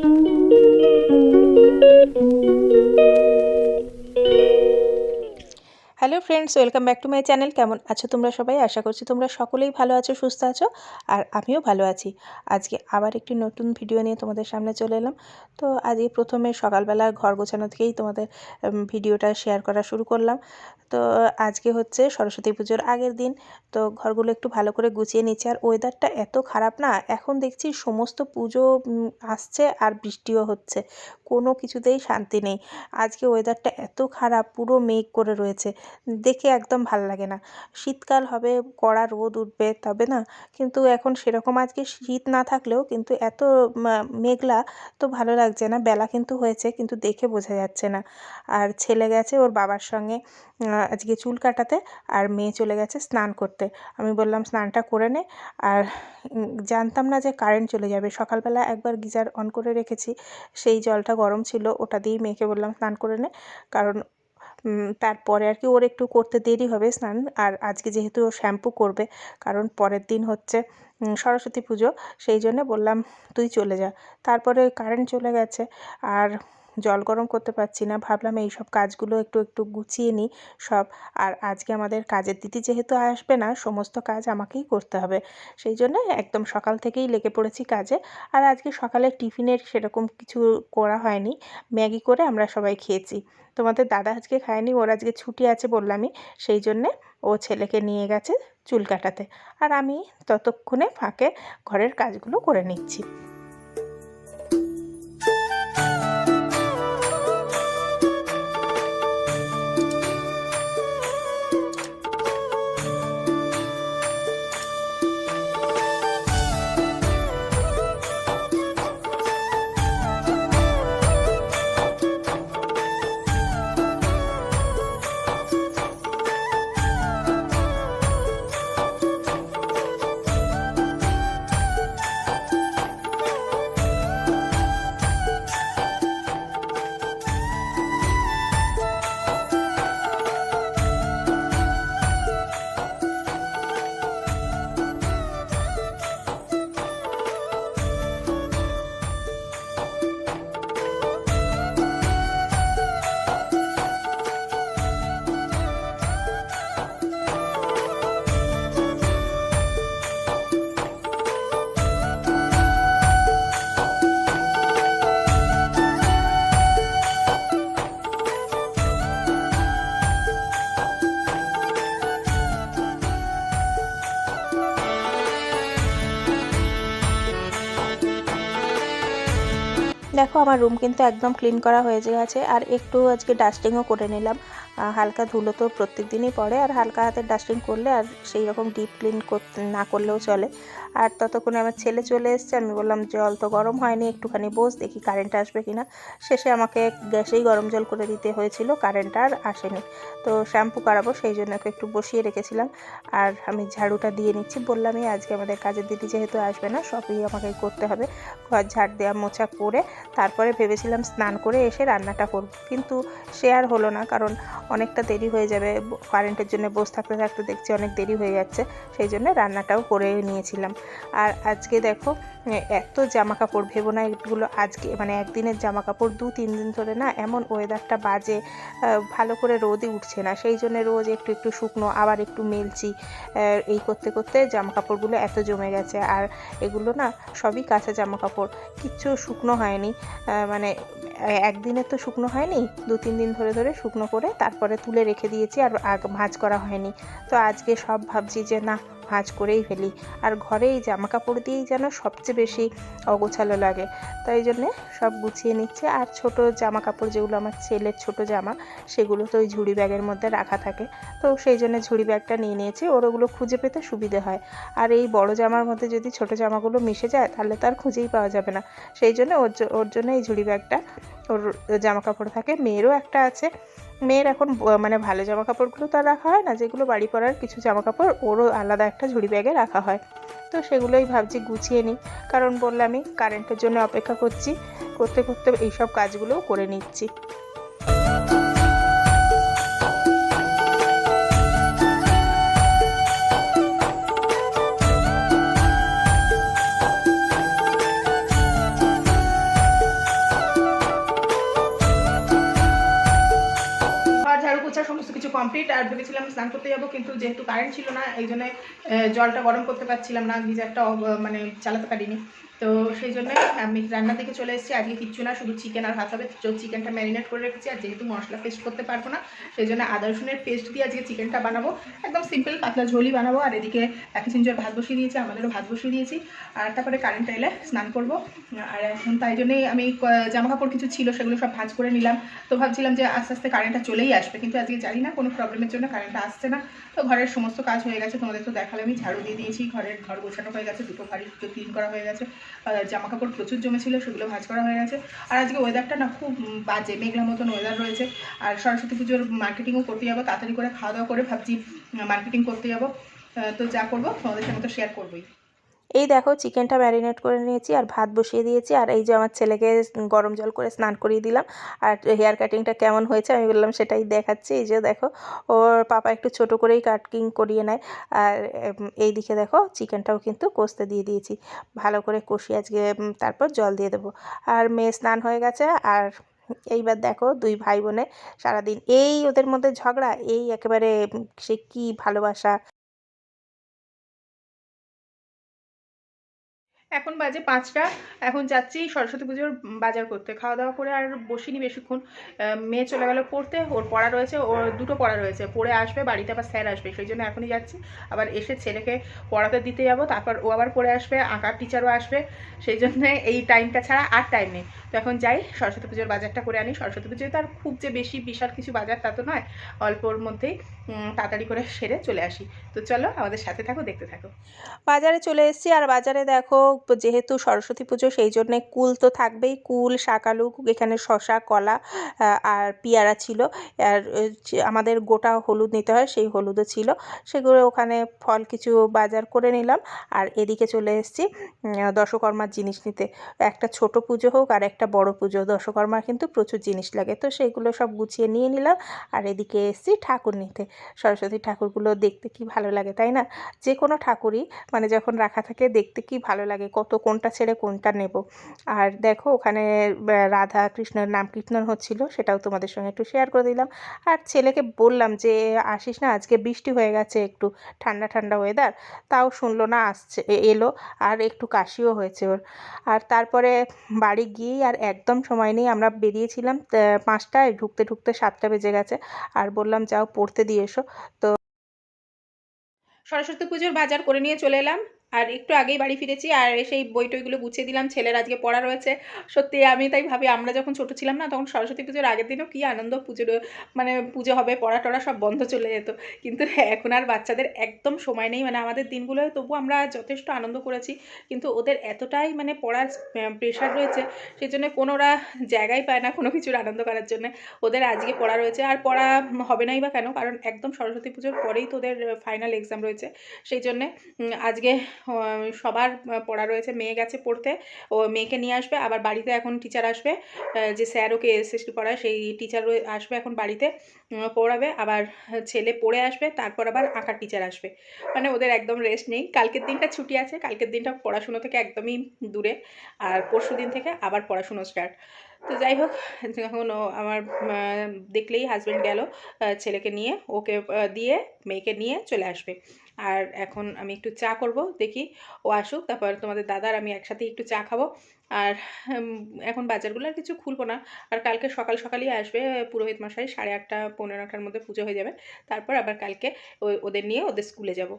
Thank you. Hello friends, welcome back to my channel. কেমন আছো তোমরা সবাই? আশা করছি তোমরা সকলেই ভালো আছো, সুস্থ আছো, আর আমিও ভালো আছি। আজকে আবার একটি নতুন ভিডিও নিয়ে তোমাদের সামনে চলে এলাম। তো আজকে প্রথমে সকালবেলা ঘর গোছানো থেকেই তোমাদের ভিডিওটা শেয়ার করা শুরু করলাম। তো আজকে হচ্ছে সরস্বতী পুজোর আগের দিন। তো ঘরগুলো একটু ভালো করে গুছিয়ে নিচ্ছে। আর ওয়েদারটা এত খারাপ না, এখন দেখছি সমস্ত পুজো আসছে আর বৃষ্টিও হচ্ছে। কোনো কিছুতেই শান্তি নেই। আজকে ওয়েদারটা এত খারাপ, পুরো মেঘ করে রয়েছে। দেখে একদম ভালো লাগে না। শীতকাল হবে, কড়া রোদ উঠবে তবে না, কিন্তু এখন সেরকম আজকে শীত না থাকলেও কিন্তু এত মেঘলা তো ভালো লাগছে না। বেলা কিন্তু হয়েছে, কিন্তু দেখে বোঝা যাচ্ছে না। আর ছেলে গেছে ওর বাবার সঙ্গে আজকে চুল কাটাতে আর মেয়ে চলে গেছে স্নান করতে। আমি বললাম, স্নানটা করে নে। আর জানতাম না যে কারেন্ট চলে যাবে। সকালবেলা একবার গিজার অন করে রেখেছি, সেই জলটা গরম ছিল, ওটা দিয়েই মেয়েকে বললাম, স্নান করে নে। কারণ তারপরে আর কি ওর একটু করতে দেরি হবে স্নান। আর আজকে যেহেতু ও শ্যাম্পু করবে, কারণ পরের দিন হচ্ছে সরস্বতী পুজো, সেই জন্য বললাম তুই চলে যা। তারপরে কারেন্ট চলে গেছে, আর জল গরম করতে পারছি না। ভাবলাম এই সব কাজগুলো একটু একটু গুছিয়ে নিই সব। আর আজকে আমাদের কাজের দিদি যেহেতু আসবে না, সমস্ত কাজ আমাকেই করতে হবে। সেই জন্য একদম সকাল থেকেই লেগে পড়েছি কাজে। আর আজকে সকালে টিফিনের সেরকম কিছু করা হয়নি। ম্যাগি করে আমরা সবাই খেয়েছি। তোমাদের দাদা আজকে খায়নি, ওর আজকে ছুটি আছে বললামই। সেই জন্যে ও ছেলেকে নিয়ে গেছে চুল কাটাতে। আর আমি ততক্ষণে ফাঁকে ঘরের কাজগুলো করে নিচ্ছি। দেখো, আমার রুম কিন্তু একদম ক্লিন করা হয়ে গেছে। আর একটু আজকে ডাস্টিংও করে নিলাম। হালকা ধুলো তো প্রত্যেক দিনই পড়ে আর হালকা হাতের ডাস্টিং করলে আর সেই রকম ডিপ ক্লিন করতে না করলেও চলে। আর ততক্ষণে আমার ছেলে চলে এসছে, আমি বললাম, জল তো গরম হয়নি, একটুখানি বস, দেখি কারেন্ট আসবে কি না শেষে আমাকে গ্যাসেই গরম জল করে দিতে হয়েছিল কারেন্ট আর আসেনি। তো শ্যাম্পু করাবো সেই জন্য ওকে একটু বসিয়ে রেখেছিলাম। আর আমি ঝাড়ুটা দিয়ে নিচ্ছি, বললামই, আজকে আমাদের কাজের দিদি যেহেতু আসবে না, সবই আমাকে করতে হবে। ঘর ঝাড় দেওয়া মোছা করে, তারপরে ভেবেছিলাম স্নান করে এসে রান্নাটা করব। কিন্তু সে আর হলো না, কারণ অনেকটা দেরি হয়ে যাবে কারেন্টের জন্য বসে থাকতে থাকতে দেখছি অনেক দেরি হয়ে যাচ্ছে, সেই জন্য রান্নাটাও করে নিয়েছিলাম। আর আজকে দেখো এত জামা কাপড় ভেবো না এগুলো আজকে। মানে একদিনের জামা কাপড় দু, তিন দিন ধরে না এমন ওয়েদারটা বাজে ভালো করে রোদই উঠছে না। সেই জন্য রোজ একটু একটু শুকনো, আবার একটু মেলছি এই করতে করতে জামা কাপড়গুলো এত জমে গেছে। আর এগুলো না সবই কাঁচা জামা কাপড় কিচ্ছু শুকনো হয়নি। মানে একদিনের তো শুকনো হয়নি, দু, তিন দিন ধরে ধরে শুকনো করে তারপরে তুলে রেখে দিয়েছি আর ভাঁজ করা হয়নি। তো আজকে সব ভাবছি যে না ভাঁজ করেই ফেলি। আর ঘরে এই জামা কাপড় দিয়েই যেন সবচেয়ে বেশি অগোছালো লাগে। তাই জন্যে সব গুছিয়ে নিচ্ছে। আর ছোট জামা কাপড় যেগুলো আমার ছেলের ছোট জামা, সেগুলো তো ওই ঝুড়ি ব্যাগের মধ্যে রাখা থাকে। তো সেই জন্য ঝুড়ি ব্যাগটা নিয়ে নিয়েছি। ওর ওগুলো খুঁজে পেতে সুবিধে হয়। আর এই বড় জামার মধ্যে যদি ছোট জামাগুলো মিশে যায়, তাহলে তো আর খুঁজেই পাওয়া যাবে না। সেই জন্য ওর ওর জন্য এই ঝুড়ি ব্যাগটা, ওর জামা কাপড় থাকে। মেয়েরও একটা আছে। মেয়ের এখন মানে ভালো জামা কাপড়গুলো তো রাখা হয় না, যেগুলো বাড়ি পরার কিছু জামা কাপড় ওরও আলাদা একটা ঝুড়ি ব্যাগে রাখা হয়। তো সেগুলোই ভাবছি গুছিয়ে নিই, কারণ বললামই কারেন্টের জন্য অপেক্ষা করছি, করতে করতে এইসব কাজগুলোও করে নিচ্ছি। আর ভেবেছিলাম স্নান করতে যাব, কিন্তু যেহেতু কারেন্ট ছিল না, এই জন্য জলটা গরম করতে পারছিলাম না গিজারটা মানে চালাতে পারিনি। তো সেই জন্য আমি রান্না দিকে চলে এসেছি। আজকে কিচ্ছু না, শুধু চিকেন আর ভাত হবে। চিকেনটা ম্যারিনেট করে রেখেছি আর যেহেতু মশলা পেস্ট করতে পারব না, সেই জন্য আদা, রসুনের পেস্ট দিয়ে আজকে চিকেনটা বানাবো। একদম সিম্পল পাতলা ঝোলই বানাবো। আর এদিকে একই চিঞ্জর ভাত বসিয়ে দিয়েছি, আমাদেরও ভাত বসিয়ে দিয়েছি। আর তারপরে কারেন্ট এলে স্নান করব। আর এখন তাই জন্যই আমি জামা কাপড় কিছু ছিল, সেগুলো সব ভাঁজ করে নিলাম। তো ভাবছিলাম যে আস্তে আস্তে কারেন্টটা চলেই আসবে, কিন্তু আজকে জানি না, কোনো প্রবলেমের জন্য কারেন্টটা আসছে না। তো ঘরের সমস্ত কাজ হয়ে গেছে, তোমাদের তো দেখালে আমি ঝাড়ু দিয়ে দিয়েছি, ঘরের ঘর গোছানো হয়ে গেছে, দুটো বাড়ি, দুটো ক্লিন করা হয়ে গেছে। জামা কাপড় প্রচুর জমেছিল, সেগুলো ভাঁজ করা হয়ে গেছে। আর আজকে ওয়েদারটা না খুব বাজে মেঘলা মতন ওয়েদার রয়েছে। আর সরস্বতী পুজোর মার্কেটিংও করতে যাব, তাড়াতাড়ি করে খাওয়া দাওয়া করে ভাবছি মার্কেটিং করতে যাব। তো যা করব, তোমাদের সঙ্গে তো শেয়ার করবোই। এই দেখো চিকেনটা ম্যারিনেট করে নিয়েছি আর ভাত বসিয়ে দিয়েছি। আর এই যে আমার ছেলেকে গরম জল করে স্নান করিয়ে দিলাম। আর হেয়ার কাটিংটা কেমন হয়েছে আমি বললাম সেটাই দেখাচ্ছি। এই যে দেখো, ওর পাপা একটু ছোট করেই কাটিং করিয়ে নেয়। আর এই দিকে দেখো চিকেনটাও কিন্তু কষতে দিয়ে দিয়েছি। ভালো করে কষি আজকে তারপর জল দিয়ে দেবো। আর মেয়ে স্নান হয়ে গেছে। আর এইবার দেখো দুই ভাই বোনে সারাদিন এই ওদের মধ্যে ঝগড়া, এই একেবারে সে কী ভালোবাসা। এখন বাজে পাঁচটা। এখন যাচ্ছি সরস্বতী পুজোর বাজার করতে। খাওয়া দাওয়া করে আর বসিনি বেশিক্ষণ। মেয়ে চলে গেল পড়তে। ওর পড়া রয়েছে। ওর দুটো পড়া রয়েছে। পড়ে আসবে, বাড়িতে আবার স্যার আসবে। সেই জন্য এখনই যাচ্ছি। আবার এসে ছেলেকে পড়াতে দিতে যাব। তারপর ও আবার পড়ে আসবে। আঁকার টিচারও আসবে। সেই জন্য এই টাইমটা ছাড়া আর টাইম নেই। তো এখন যাই, সরস্বতী পুজোর বাজারটা করে আনি। সরস্বতী পুজোয় তো আর খুব যে বেশি বিশাল কিছু বাজার তা তো নয়। অল্পর মধ্যেই তাড়াতাড়ি করে সেরে চলে আসি। তো চলো আমাদের সাথে থাকো, দেখতে থাকো। বাজারে চলে এসেছি। আর বাজারে দেখো যেহেতু সরস্বতী পুজো, সেই জন্যে কুল তো থাকবেই। কুল, শাকালু, এখানে শশা কলা আর পেয়ারা ছিল। আর আমাদের গোটা হলুদ নিতে হয়, সেই হলুদও ছিল। সেগুলো ওখানে ফল কিছু বাজার করে নিলাম। আর এদিকে চলে এসেছি দশকর্মার জিনিস নিতে। একটা ছোট পুজো হোক আর একটা বড় পুজো। দশকর্মার কিন্তু প্রচুর জিনিস লাগে। তো সেগুলো সব গুছিয়ে নিয়ে নিলাম। আর এদিকে এসেছি ঠাকুর নিতে। সরস্বতী ঠাকুরগুলো দেখতে কি ভালো লাগে, তাই না? যে কোনো ঠাকুরই মানে যখন রাখা থাকে, দেখতে কি ভালো লাগে কত কোনটা ছেড়ে কোনটা নেব। আর দেখো ওখানে রাধা কৃষ্ণের নাম কীর্তন হচ্ছিল, সেটাও তোমাদের সঙ্গে একটু শেয়ার করে দিলাম। আর ছেলেকে বললাম যে, আসিস না, আজকে বৃষ্টি হয়ে গেছে, একটু ঠান্ডা ঠান্ডা ওয়েদার তাও শুনলো না, আসছে এলো, আর একটু কাশিও হয়েছে ওর। আর তারপরে বাড়ি গিয়েই আর একদম সময় নেই, আমরা বেরিয়েছিলাম পাঁচটায়, ঢুকতে ঢুকতে সাতটা বেজে গেছে। আর বললাম, যাও, পড়তে দিয়ে এসো। তো সরস্বতী পুজোর বাজার করে নিয়ে চলে এলাম। আর একটু আগেই বাড়ি ফিরেছি আর সেই বই টইগুলো গুছিয়ে দিলাম, ছেলের আজকে পড়া রয়েছে। সত্যি আমি তাই ভাবি, আমরা যখন ছোট ছিলাম না, তখন সরস্বতী পুজোর আগের দিনও কী আনন্দ পুজোর মানে পুজো হবে পড়া টড়া সব বন্ধ চলে যেত। কিন্তু এখন আর বাচ্চাদের একদম সময় নেই মানে আমাদের দিনগুলোয় তবু আমরা যথেষ্ট আনন্দ করেছি। কিন্তু ওদের এতটাই মানে পড়ার প্রেশার রয়েছে সেই জন্য কোনোরা জায়গাই পায় না কোনো কিছুর আনন্দ করার জন্য। ওদের আজকে পড়া রয়েছে, আর পড়া হবে নাই বা কেন, কারণ একদম সরস্বতী পুজোর পরেই তো ওদের ফাইনাল এক্সাম রয়েছে। সেই জন্যে আজকে সবার পড়া রয়েছে, মেয়ে গেছে পড়তে। ও মেয়েকে নিয়ে আসবে, আবার বাড়িতে এখন টিচার আসবে যে স্যার ওকে এসএসটি পড়ায়, সেই টিচার আসবে এখন বাড়িতে পড়াবে, আবার ছেলে পড়ে আসবে, তারপর আবার আঁকার টিচার আসবে। মানে ওদের একদম রেস্ট নেই। কালকের দিনটা ছুটি আছে, কালকের দিনটা পড়াশুনো থেকে একদমই দূরে, আর পরশু দিন থেকে আবার পড়াশুনো স্টার্ট তো যাই হোক, এখন আমার দেখলেই হাজব্যান্ড গেল ছেলেকে নিয়ে, ওকে দিয়ে, মেয়েকে নিয়ে চলে আসবে। আর এখন আমি একটু চা করব, দেখি ও আসুক, তারপর তোমাদের দাদার আমি একসাথে একটু চা খাব। আর এখন বাজারগুলো আর কিছু খুলবো না, আর কালকে সকাল সকালই আসবে পুরোহিত মশাই, সাড়ে আটটা, পনেরো আটটার মধ্যে পুজো হয়ে যাবে, তারপর আবার কালকে ওদের নিয়ে ওদের স্কুলে যাব।